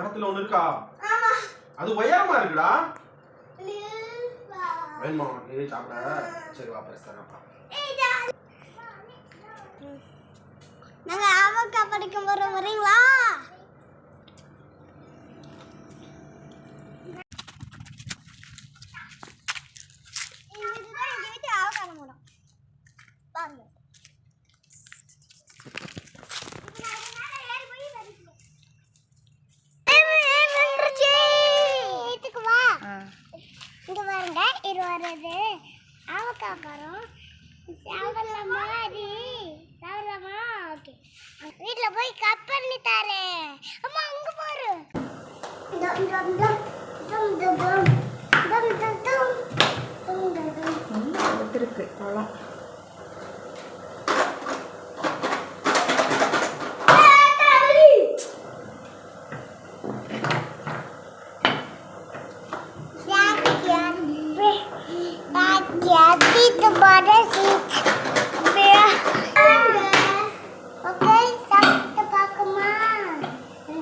மரத்துல ஒண்ணு இருக்கா? அது உயரமா இருக்குடா. வேணுமா? உனக்கு சாப்பிட. சரி வா பெருசா. நாங்க ஆவக்கா படிக்க போறோம் வரீங்களா? இது வருது ஆவக்காய் மரம் சாப்பிடலாமா அது சாப்பிடலாமா? ஓகே வீட்ல போய் கட் பண்ணி தரேன் அம்மா அங்க பாரு. டம் டம் டம். டம் டம் டம். டம் டம் டம். டம் டம் டம். இருக்கு பழம் Jadi kepada si biar Oke, sampai tempat ke mana? Itu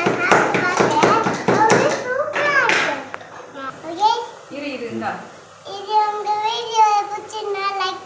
enggak? Kalau ya Kalau suka. Oke. Iri enggak. ini enggak ya, video, aku channel like